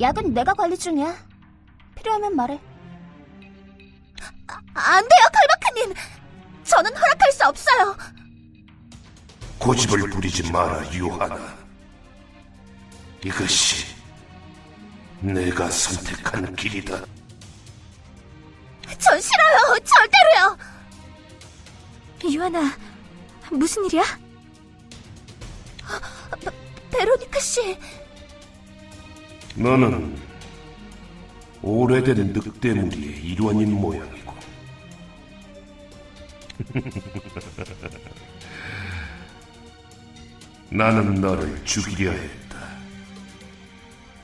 약은 내가 관리 중이야. 필요하면 말해. 아, 안 돼요, 칼바크님! 저는 허락할 수 없어요! 고집을 부리지 마라, 유하나. 이것이 내가 선택한 길이다. 전 싫어요! 절대로요! 유하나, 무슨 일이야? 베, 베로니카 씨, 너는 오래된 늑대 무리의 일원인 모양이고. 나는 너를 죽이려 했다.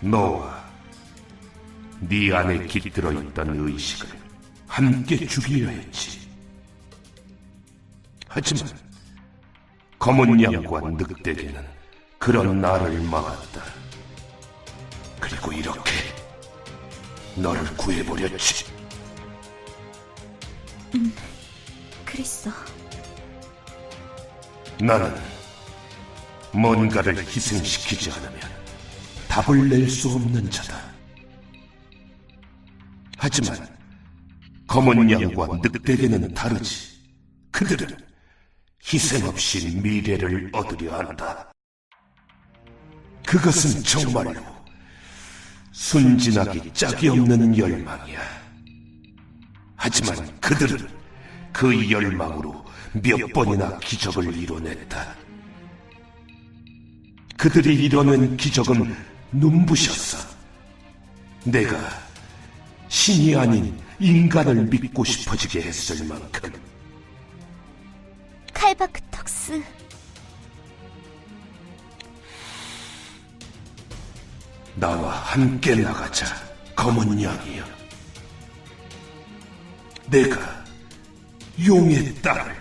너와 네 안에 깃들어 있던 의식을 함께 죽이려 했지. 하지만 검은 양과 늑대계는 그런 나를 막았다. 그리고 이렇게 너를 구해버렸지. 그랬어. 나는 뭔가를 희생시키지 않으면 답을 낼 수 없는 자다. 하지만 검은 양과 늑대계는 다르지. 그들은 희생 없이 미래를 얻으려 한다. 그것은 정말로 순진하기 짝이 없는 열망이야. 하지만 그들은 그 열망으로 몇 번이나 기적을 이뤄냈다. 그들이 이뤄낸 기적은 눈부셨어. 내가 신이 아닌 인간을 믿고 싶어지게 했을 만큼 칼바크 턱스. 나와 함께 나가자, 검은 양이여. 내가 용의 딸을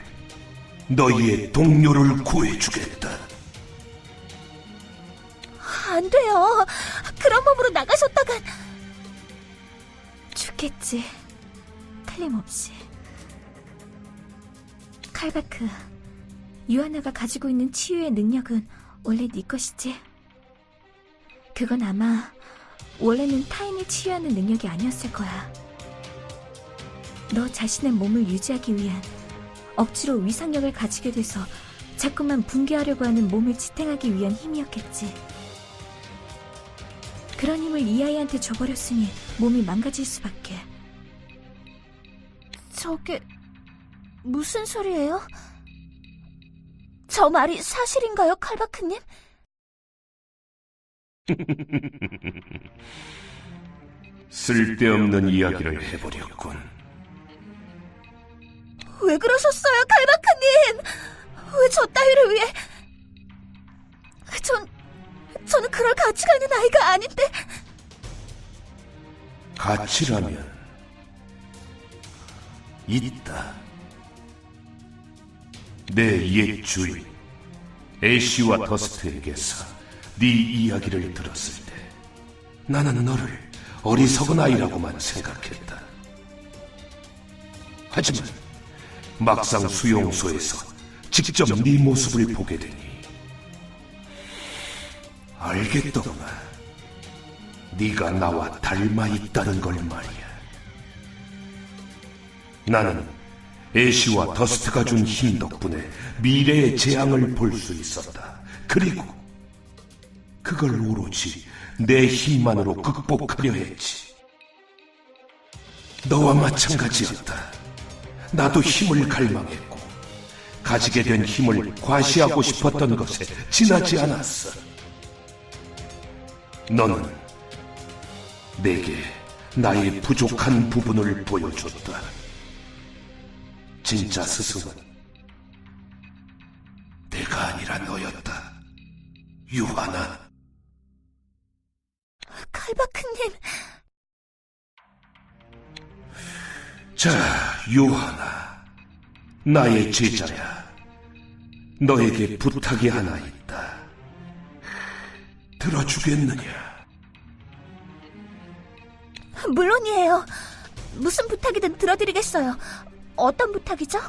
너희의 동료를 구해주겠다. 안 돼요. 그런 몸으로 나가셨다간 죽겠지. 틀림없이. 칼바크, 유아나가 가지고 있는 치유의 능력은 원래 네 것이지. 그건 아마 원래는 타인을 치유하는 능력이 아니었을 거야. 너 자신의 몸을 유지하기 위한 억지로 위상력을 가지게 돼서 자꾸만 붕괴하려고 하는 몸을 지탱하기 위한 힘이었겠지. 그런 힘을 이 아이한테 줘버렸으니 몸이 망가질 수밖에. 저게 무슨 소리예요? 저 말이 사실인가요, 칼바크님? 쓸데없는 이야기를 해버렸군. 왜 그러셨어요, 칼바크님? 왜 저 따위를 위해? 전, 저는 그럴 가치가 있는 아이가 아닌데. 가치라면 있다. 내 옛 주인 애쉬와 더스트에게서 네 이야기를 들었을 때 나는 너를 어리석은 아이라고만 생각했다. 하지만 막상 수용소에서 직접 네 모습을 보게 되니 알겠더구나. 네가 나와 닮아 있다는 걸 말이야. 나는 애쉬와 더스트가 준 힘 덕분에 미래의 재앙을 볼 수 있었다. 그리고 그걸 오로지 내 힘만으로 극복하려 했지. 너와 마찬가지였다. 나도 힘을 갈망했고 가지게 된 힘을 과시하고 싶었던 것에 지나지 않았어. 너는 내게 나의 부족한 부분을 보여줬다. 진짜 스승은 내가 아니라 너였다. 유하나. 칼바크님, 자, 유하나. 나의 제자야. 너에게 부탁이 하나 있다. 들어주겠느냐? 물론이에요. 무슨 부탁이든 들어드리겠어요. 어떤 부탁이죠?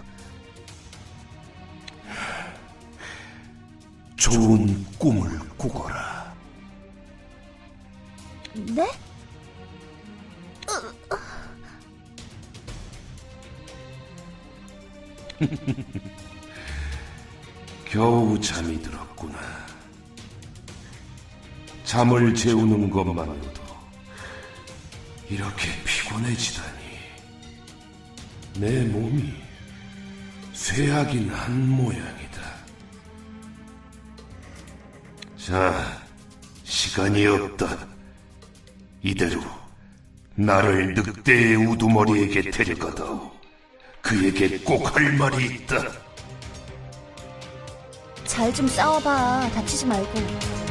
좋은 꿈을 꾸거라. 네? 겨우 잠이 들었구나. 잠을 재우는 것만으로도 이렇게 피곤해지다니. 내 몸이 쇠하긴 한 모양이다. 자, 시간이 없다. 이대로 나를 늑대의 우두머리에게 데려가다오. 그에게 꼭 할 말이 있다. 잘 좀 싸워봐. 다치지 말고.